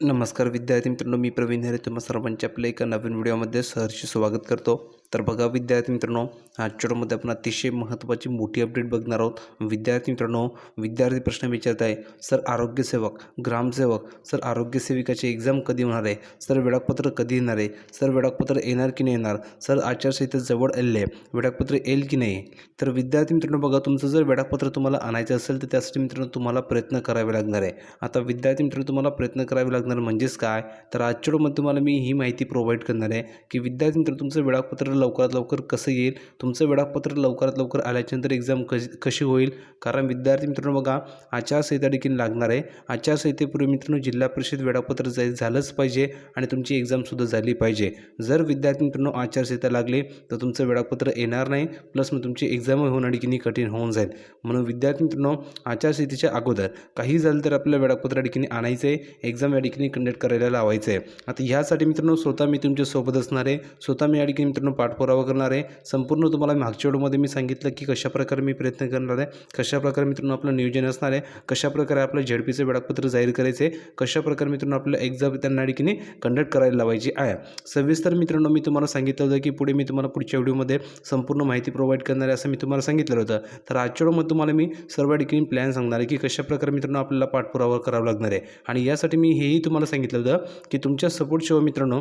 नमस्कार विद्यार्थी मित्रांनो मी प्रवीण हरे. तुम्हा सर्वांचे आपल्या एका नवीन व्हिडिओमध्ये सहर्ष स्वागत करतो. तर बघा विद्यार्थी मित्रांनो आजच्या व्हिडिओमध्ये आपण अतिशय महत्त्वाची मोठी अपडेट बघणार आहोत. विद्यार्थी मित्रांनो विद्यार्थी प्रश्न विचारत आहे सर आरोग्यसेवक ग्रामसेवक सर आरोग्यसेविकाची एक्झाम कधी होणार आहे? सर वेळापत्र कधी येणार आहे? सर वेळापत्र येणार की नाही येणार? सर आचारसंहिता जवळ आले आहे. वेळापत्र येईल की नाही? तर विद्यार्थी मित्रांनो बघा तुमचं जर वेळापत्र तुम्हाला आणायचं असेल तर त्यासाठी मित्रांनो तुम्हाला प्रयत्न करावे लागणार आहे. आता विद्यार्थी मित्रांनो तुम्हाला प्रयत्न करावे लागणार म्हणजेच काय? तर आजच्या व्हिडिओमध्ये तुम्हाला मी ही माहिती प्रोव्हाइड करणार आहे की विद्यार्थी मित्र तुमचं वेळापत्र लवकरात लवकर कसं येईल? तुमचं वेळापत्र लवकरात लवकर आल्याच्यानंतर एक्झाम कशी कशी होईल? कारण विद्यार्थी मित्रांनो बघा आचारसंहिता देखील लागणार आहे. आचारसंहितेपूर्वी मित्रांनो जिल्हा परिषद वेळापत्र जाय झालंच पाहिजे आणि तुमची एक्झामसुद्धा झाली पाहिजे. जर विद्यार्थी मित्रांनो आचारसंहिता लागली तर तुमचं वेळापत्र येणार नाही. प्लस मग तुमची एक्झाम होणं देखील कठीण होऊन जाईल. म्हणून विद्यार्थी मित्रांनो आचारसंहितेच्या अगोदर काही झालं तर आपल्या वेळापत्र ठिकाणी आणायचं आहे. एक्झाम या ठिकाणी कंडक्ट करायला लावायचं आहे. आता ह्यासाठी मित्रांनो स्वतः मी तुमच्यासोबत असणार आहे. स्वतः मी या ठिकाणी मित्रांनो पाठपुरावा करणार आहे. संपूर्ण तुम्हाला मागच्या व्हिडिओमध्ये मी सांगितलं की कशाप्रकारे मी प्रयत्न करणार आहे. कशाप्रकारे मित्रांनो आपलं नियोजन असणार आहे. कशाप्रकारे आपलं झडपीचं वेळापत्र जाहीर करायचे कशाप्रकारे मित्रांनो आपलं एक्झाम त्यांना ठिकाणी कंडक्ट करायला लावायची आहे. सविस्तर मित्रांनो मी तुम्हाला सांगितलं होतं की पुढे मी तुम्हाला पुढच्या व्हिडिओमध्ये संपूर्ण माहिती प्रोव्हाइड करणार आहे असं मी तुम्हाला सांगितलं होतं. तर आजच्या व्हिडिओमध्ये तुम्हाला मी सर्व ठिकाणी प्लॅन सांगणार आहे की कशाप्रकारे मित्रांनो आपल्याला पाठपुरावा करावा लागणार आहे. आणि यासाठी मी हेही तुम्हाला सांगितलं होतं की तुमच्या सपोर्टशिवाय मित्रांनो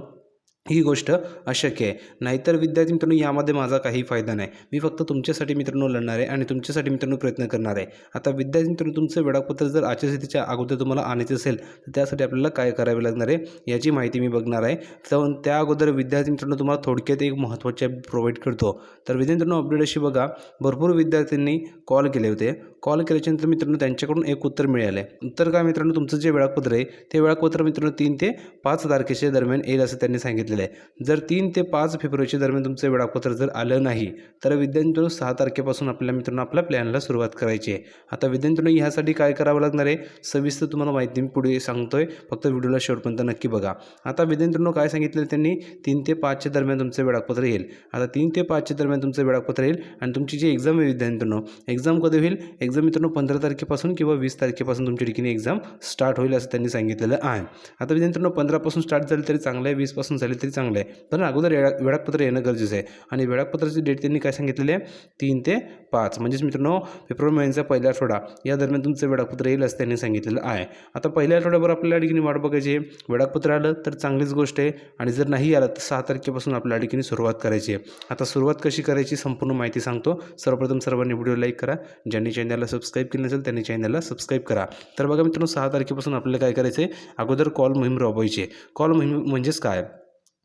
ही गोष्ट अशक्य आहे. नाहीतर विद्यार्थी मित्रांनो यामध्ये माझा काही फायदा नाही. मी फक्त तुमच्यासाठी मित्रांनो लढणार आहे आणि तुमच्यासाठी मित्रांनो प्रयत्न करणार आहे. आता विद्यार्थी मित्रांनो तुमचं वेळापत्र जर आचारसंहितेच्या अगोदर तुम्हाला आणायचं असेल तर त्यासाठी आपल्याला काय करावे लागणार आहे याची माहिती मी बघणार आहे. तर त्या अगोदर विद्यार्थी मित्रांनो तुम्हाला थोडक्यात एक महत्त्वाचे प्रोव्हाइड करतो. तर विद्यार्थी मित्रांनो अपडेट अशी बघा. भरपूर विद्यार्थ्यांनी कॉल केले होते. कॉल केल्याच्यानंतर मित्रांनो त्यांच्याकडून एक उत्तर मिळालं आहे. उत्तर काय मित्रांनो तुमचं जे वेळापत्र आहे ते वेळापत्र मित्रांनो तीन ते पाच तारखेच्या दरम्यान येईल असं त्यांनी सांगितलं सांगितलेलं आहे जर तीन ते पाच फेब्रुवारीच्या दरम्यान तुमचं वेळापत्र जर आलं नाही तर विद्यार्थ्यांनो सहा तारखेपासून आपल्या मित्रांनो आपल्या प्लॅनला सुरुवात करायची आहे. आता विद्यार्थ्यांनो ह्यासाठी काय करावं लागणार आहे? सविस्तर तुम्हाला माहिती मी पुढे सांगतो आहे फक्त व्हिडिओला शेवटपर्यंत नक्की बघा. आता विद्यार्थ्यांनो काय सांगितलं त्यांनी? तीन ते पाचच्या दरम्यान तुमचं वेळापत्र येईल. आता तीन ते पाचच्या दरम्यान तुमचं वेळापत्र येईल आणि तुमची जी एक्झाम आहे विद्यार्थ्यांनो एक्झाम कधी होईल? एक्झाम मित्रांनो पंधरा तारखेपासून किंवा वीस तारखेपासून तुमच्या ठिकाणी एक्झाम स्टार्ट होईल असं त्यांनी सांगितलेलं आहे. आता विद्यार्थ्यांनो पंधरापासून स्टार्ट झाली तरी चांगलं आहे वीसपासून झाली तरी चांगलं आहे. पण अगोदर वेळा वेळापत्र येणं गरजेचं आहे. आणि वेळापत्राची डेट त्यांनी काय सांगितलेली आहे? तीन ते पाच. म्हणजेच मित्रांनो फेब्रुवारी महिन्याचा पहिला आठवडा. या दरम्यान तुमचं वेळापत्र येईल असं त्यांनी सांगितलेलं आहे. आता पहिल्या आठवड्याभर आपल्या ठिकाणी वाट बघायची आहे. वेळापत्र आलं तर चांगलीच गोष्ट आहे. आणि जर नाही आलं तर सहा तारखेपासून आपल्या ठिकाणी सुरुवात करायची आहे. आता सुरुवात कशी करायची संपूर्ण माहिती सांगतो. सर्वप्रथम सर्वांनी व्हिडिओ लाईक करा. ज्यांनी चॅनलला सबस्क्राईब केलं नसेल त्यांनी चॅनलला सबस्क्राईब करा. तर बघा मित्रांनो सहा तारखेपासून आपल्याला काय करायचं आहे अगोदर कॉल मोहीम राबवायची आहे. कॉल मोहीम म्हणजेच काय?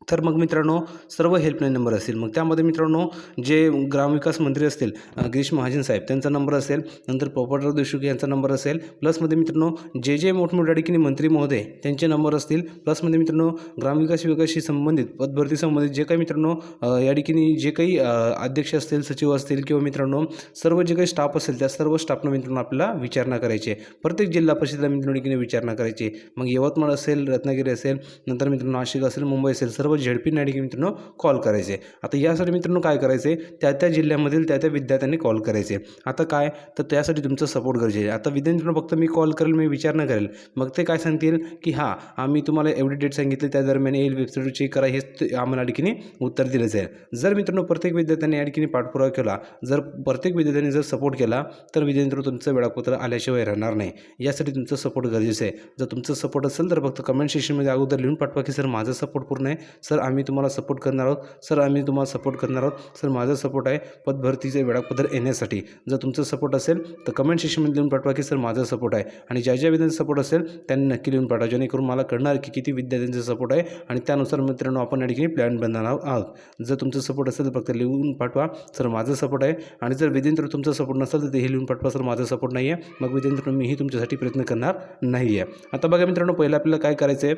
तर मग मित्रांनो सर्व हेल्पलाईन नंबर असतील. मग त्यामध्ये मित्रांनो जे ग्रामविकास मंत्री असतील गिरीश महाजन साहेब त्यांचा नंबर असेल नंतर पोपटराव देशमुख यांचा नंबर असेल प्लसमध्ये मित्रांनो जे जे मोठमोठ्या ठिकाणी मंत्री महोदय त्यांचे नंबर असतील प्लसमध्ये मित्रांनो ग्रामविकास विभागाशी संबंधित पदभरती संबंधित जे काही मित्रांनो या ठिकाणी जे काही अध्यक्ष असतील सचिव असतील किंवा मित्रांनो सर्व जे काही स्टाफ असेल त्या सर्व स्टाफनं मित्रांनो आपल्याला विचारणा करायची. प्रत्येक जिल्हा परिषदेला मित्रांनो ठिकाणी विचारणा करायची. मग यवतमाळ असेल रत्नागिरी असेल नंतर मित्रांनो नाशिक असेल मुंबई असेल सर्व झेडपी या ठिकाणी मित्रांनो कॉल करायचे. आता यासाठी मित्रांनो काय करायचे? त्या त्या जिल्ह्यामधील त्या त्या विद्यार्थ्यांनी कॉल करायचे. आता काय? तर त्यासाठी तुमचं सपोर्ट गरजेचं आहे. आता विद्यार्थ्यांना फक्त मी कॉल करेल मी विचार न करेल. मग ते काय सांगतील? की हां आम्ही तुम्हाला एवढी डेट सांगितली त्या दरम्यान येईल वेबसाईट चेक करा हेच ते आम्हाला आणखीने उत्तर दिलं जाईल जर मित्रांनो प्रत्येक विद्यार्थ्यांनी या पाठपुरावा केला जर प्रत्येक विद्यार्थ्यांनी जर सपोर्ट केला तर विद्यार्थी तुमचं वेळापत्र आल्याशिवाय राहणार नाही. यासाठी तुमचं सपोर्ट गरजेचं आहे. जर तुमचं सपोर्ट असेल तर फक्त कमेंट सेक्शनमध्ये अगोदर लिहून पाठवा की सर माझा सपोर्ट पूर्ण आहे. सर आम्ही तुम्हाला सपोर्ट करणार आहोत. सर आम्ही तुम्हाला सपोर्ट करणार आहोत. सर माझा सपोर्ट आहे पदभरतीचे वेळापत्र येण्यासाठी. जर तुमचं सपोर्ट असेल तर कमेंट सेक्शनमध्ये लिहून पाठवा की सर माझा सपोर्ट आहे. आणि ज्या ज्या विद्यार्थ्यांचा सपोर्ट असेल त्यांनी नक्की लिहून पाठवा. जेणेकरून मला कळणार की किती विद्यार्थ्यांचा सपोर्ट आहे. आणि त्यानुसार मित्रांनो आपण या ठिकाणी प्लॅन बनणार आहोत. जर तुमचं सपोर्ट असेल तर फक्त लिहून पाठवा. सर माझं सपोर्ट आहे. आणि जर विद्यार्थी तुमचा सपोर्ट नसेल तर तेही लिहून पाठवा. सर माझा सपोर्ट नाही आहे मग विद्यार्थी मीही तुमच्यासाठी प्रयत्न करणार नाही आहे आता बघा मित्रांनो पहिलं आपल्याला काय करायचं आहे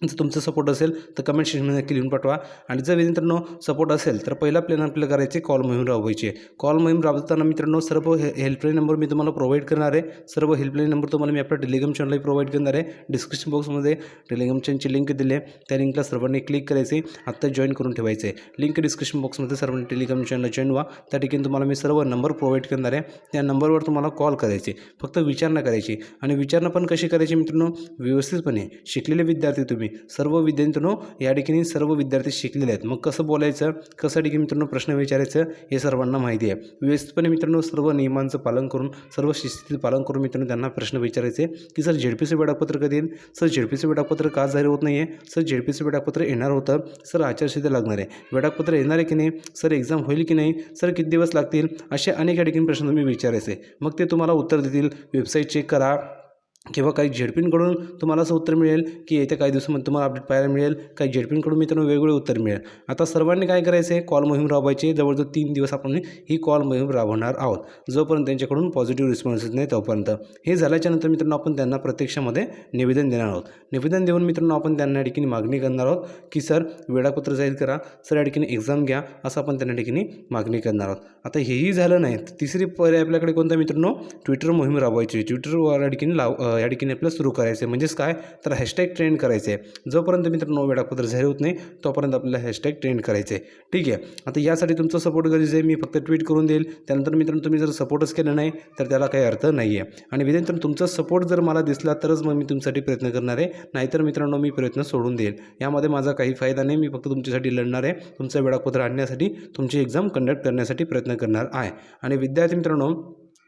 जर तुमचा सपोर्ट असेल तर कमेंट सेक्शनमध्ये नक्की लिहून पाठवा. आणि जर मित्रांनो सपोर्ट असेल तर पहिला प्लॅन आपल्याला करायचे कॉल मोहीम राबवायची कॉल मोहीम राबवताना मित्रांनो सर्व हे हेल्पलाईन नंबर मी तुम्हाला प्रोव्हाइड करणार आहे. सर्व हेल्पलाईन नंबर तुम्हाला मी आपल्या टेलिग्राम चॅनलही प्रोव्हाइड करणार आहे. डिस्क्रिप्शन बॉक्समध्ये टेलिग्राम चॅनलची लिंक दिली आहे. त्या लिंकला सर्वांनी क्लिक करायचे. आत्ता जॉईन करून ठेवायचे. आहे लिंक डिस्क्रिप्शन बॉक्समध्ये सर्वांनी टेलिग्राम चॅनलला जॉईन व्हा. त्या ठिकाणी तुम्हाला मी सर्व नंबर प्रोव्हाइड करणार आहे. त्या नंबरवर तुम्हाला कॉल करायचे. फक्त विचारणा करायची. आणि विचारणा पण कशी करायची मित्रांनो? व्यवस्थितपणे. शिकलेले विद्यार्थी तुम्ही. सर्व विद्यार्थ्यांनो या ठिकाणी सर्व विद्यार्थी शिकलेले आहेत. मग कसं बोलायचं? कसं ठिकाणी मित्रांनो प्रश्न विचारायचं? हे सर्वांना माहिती आहे. व्यवस्थितपणे मित्रांनो सर्व नियमांचं पालन करून सर्व शिस्तीचं पालन करून मित्रांनो त्यांना प्रश्न विचारायचे की सर झेडपीचं वेळापत्र कधी येईल? सर झेडपीचं वेळापत्र का जाहीर होत नाही आहे सर झेडपीचं वेळापत्र येणार होतं? सर आचारसंहिता लागणार आहे. वेळापत्र येणार आहे की नाही? सर एक्झाम होईल की नाही? सर किती दिवस लागतील? असे अनेक या ठिकाणी प्रश्न तुम्ही विचारायचे. मग ते तुम्हाला उत्तर देतील. वेबसाईट चेक करा. किंवा काही झेडपींकडून तुम्हाला असं उत्तर मिळेल की येत्या काही दिवसामध्ये तुम्हाला अपडेट पाहायला मिळेल. काही झेडपींकडून मित्रांनो वेगवेगळे उत्तर मिळेल. आता सर्वांनी काय करायचं आहे कॉल मोहीम राबवायची. जवळजवळ तीन दिवस आपण ही कॉल मोहीम राबवणार आहोत. जोपर्यंत त्यांच्याकडून पॉझिटिव्ह रिस्पॉन्स येत नाही तोपर्यंत. हे झाल्याच्यानंतर मित्रांनो आपण त्यांना प्रत्यक्षामध्ये निवेदन देणार आहोत. निवेदन देऊन मित्रांनो आपण त्यांना या ठिकाणी मागणी करणार आहोत की सर वेळापत्र जाहीर करा. सर या ठिकाणी एक्झाम घ्या. असं आपण त्यांना ठिकाणी मागणी करणार आहोत. आता हेही झालं नाही. तिसरी पर्याय आपल्याकडे कोणता मित्रांनो? ट्विटर मोहीम राबवायची. ट्विटरवर या ठिकाणी लाव या ठिकाणी आपल्याला सुरू करायचं आहे म्हणजेच काय? तर हॅशटॅग ट्रेंड करायचे आहे जोपर्यंत मित्रांनो वेळापत्र जाहीर होत नाही तोपर्यंत आपल्याला हॅशटॅग ट्रेंड करायचे आहे ठीक आहे? आता यासाठी तुमचा सपोर्ट गरजेचं आहे. मी फक्त ट्विट करून देईल. त्यानंतर मित्रांनो तुम्ही जर सपोर्टच केलं नाही तर त्याला काही अर्थ नाही आहे आणि विद्यार्थी तुमचा सपोर्ट जर मला दिसला तरच मग मी तुमच्यासाठी प्रयत्न करणार आहे. नाहीतर मित्रांनो मी प्रयत्न सोडून देईल. यामध्ये माझा काही फायदा नाही. मी फक्त तुमच्यासाठी लढणार आहे. तुमचं वेळापत्र आणण्यासाठी तुमची एक्झाम कंडक्ट करण्यासाठी प्रयत्न करणार आहे. आणि विद्यार्थी मित्रांनो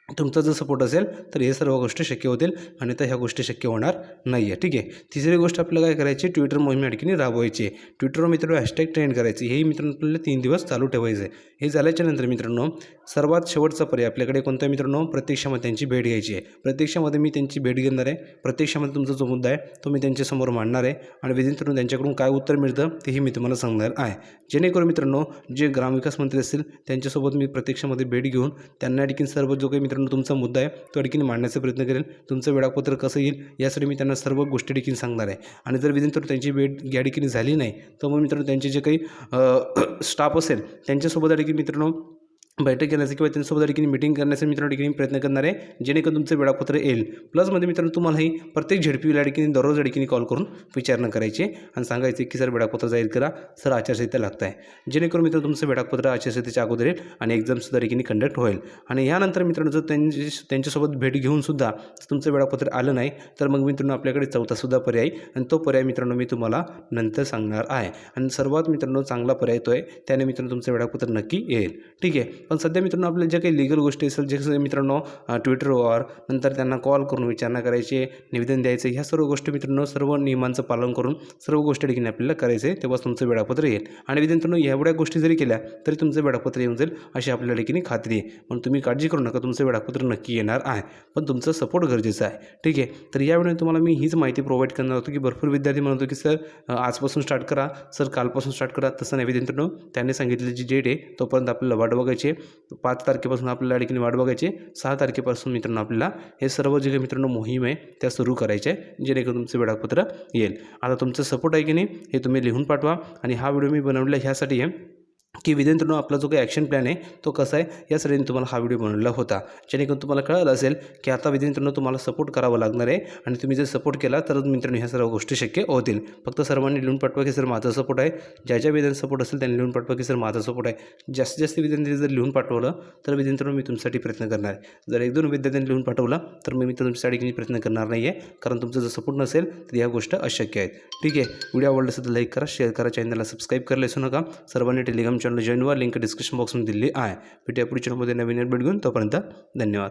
तुमचा जर सपोर्ट असेल तर हे सर्व गोष्टी शक्य होतील आणि तर ह्या गोष्टी शक्य होणार नाही आहे ठीक आहे? तिसरी गोष्ट आपल्याला काय करायची? ट्विटर मोहीम या राबवायची आहे. ट्विटरवर मित्रांनो हॅशटॅग ट्रेंड करायची. हेही मित्रांनो आपल्याला तीन दिवस चालू ठेवायचं आहे हे झाल्याच्यानंतर मित्रांनो सर्वात शेवटचा पर्याय आपल्याकडे कोणता मित्रांनो? प्रत्यक्षामध्ये त्यांची भेट घ्यायची आहे. प्रत्यक्षामध्ये मी त्यांची भेट घेणार आहे. प्रत्यक्षामध्ये तुमचा जो मुद्दा आहे तो मी त्यांच्यासमोर मांडणार आहे. आणि विधिन त्यांच्याकडून काय उत्तर मिळतं तेही मी तुम्हाला सांगणार आहे. जेणेकरून मित्रांनो जे ग्रामविकास मंत्री असतील त्यांच्यासोबत मी प्रत्यक्षामध्ये भेट घेऊन त्यांना आणखी सर्व जो काही मित्रांनो तुमचा मुद्दा आहे तो या मांडण्याचा प्रयत्न करेल तुमचं वेळापत्र कसं येईल यासाठी मी त्यांना सर्व गोष्टी देखील सांगणार आहे. आणि जर विदिन तर त्यांची भेट या ठिकाणी झाली नाही तर मग मित्रांनो त्यांचे जे काही स्टाफ असेल त्यांच्यासोबत या मित्रांनो बैठक घेण्याचं किंवा त्यांच्यासोबत ठिकाणी मिटिंग करण्याचा मित्रांनो ठिकाणी प्रयत्न करणार आहे जेणेकरून तुमचं वेळापत्र येईल. प्लसमध्ये मित्रांनो तुम्हालाही प्रत्येक झेडपीला ठिकाणी दररोज ठिकाणी कॉल करून विचारणा करायची आणि सांगायचे की सर वेळापत्र जाईल करा. सर आचारसंहिता लागत आहे जेणेकरून मित्रांनो तुमचं वेळापत्र आचारसंहितेच्या अगोदर येईल आणि एक्झामसुद्धा ठिकाणी कंडक्ट होईल. आणि यानंतर मित्रांनो जर त्यांची त्यांच्यासोबत भेट घेऊन सुद्धा तुमचं वेळापत्र आलं नाही तर मग मित्रांनो आपल्याकडे चौथासुद्धा पर्याय आणि तो पर्याय मित्रांनो मी तुम्हाला नंतर सांगणार आहे. आणि सर्वात मित्रांनो चांगला पर्याय तो आहे त्याने मित्रांनो तुमचं वेळापत्र नक्की येईल. ठीक आहे? पण सध्या मित्रांनो आपल्या ज्या काही लिगल गोष्टी असेल जे कसं मित्रांनो ट्विटरवर नंतर त्यांना कॉल करून विचारणा करायची निवेदन द्यायचं ह्या सर्व गोष्टी मित्रांनो सर्व नियमांचं पालन करून सर्व गोष्टी ठिकाणी आपल्याला करायचं आहे तेव्हाच तुमचं वेळापत्र येईल. आणि मित्रांनो एवढ्या गोष्टी जरी केल्या तरी तुमचं वेळापत्र येऊन जाईल अशी आपल्या ठिकाणी खात्री आहे. पण तुम्ही काळजी करू नका तुमचं वेळापत्र नक्की येणार आहे. पण तुमचं सपोर्ट गरजेचं आहे. ठीक आहे? तर यावेळी तुम्हाला मी हीच माहिती प्रोव्हाइड करणार होतो की भरपूर विद्यार्थी म्हणत होतो की सर आजपासून स्टार्ट करा. सर कालपासून स्टार्ट करा. तसं नाही मित्रांनो त्यांनी सांगितलेली जी डेट आहे तोपर्यंत आपल्याला वाट बघायची पाच तारखेपासून आपल्याला या ठिकाणी वाट बघायची सहा तारखेपासून मित्रांनो आपल्याला हे सर्व जे काही मित्रांनो मोहीम आहे त्या सुरू करायच्या आहे जेणेकरून तुमचं वेळापत्र येईल. आता तुमचं सपोर्ट आहे की नाही हे तुम्ही लिहून पाठवा. आणि हा व्हिडिओ मी बनवलेला ह्यासाठी आहे की विद्यार्थ्यांनो आपला जो काही ॲक्शन प्लॅन आहे तो कसा आहे यासाठी मी तुम्हाला हा व्हिडिओ बनवलेला होता. जेणेकरून तुम्हाला कळलं असेल की आता विद्यार्थ्यांनो तुम्हाला सपोर्ट करावा लागणार आहे आणि तुम्ही जर सपोर्ट केला तरच मित्रांनो ह्या सर्व गोष्टी शक्य होतील. फक्त सर्वांनी लिहून पाठवा की सर माझा सपोर्ट आहे. ज्या ज्या विद्यार्थी सपोर्ट असेल त्यांनी लिहून पाठवा की सर माझा सपोर्ट आहे. जास्तीत जास्त विद्यार्थ्यांनी जर लिहून पाठवलं तर विद्यार्थ्यांनो मी तुमच्यासाठी प्रयत्न करणार. आहे जर एक दोन विद्यार्थ्यांनी लिहून पाठवलं तर मी मित्र तुमच्यासाठी काही प्रयत्न करणार नाही आहे कारण तुमचं जर सपोर्ट नसेल तर ह्या गोष्ट अशक्य आहेत. ठीक आहे. व्हिडिओ आवडला असेल तर लाईक करा शेअर करा चॅनलला सबस्क्राईब करायला असू नका. सर्वांनी टेलिग्राम चॅनल जॉईन व्हा लिंक डिस्क्रिप्शन बॉक्समध्ये दिली आहे. भेटूया पुढच्या चॅनलमध्ये नवीन अपडेट घेऊन तोपर्यंत धन्यवाद.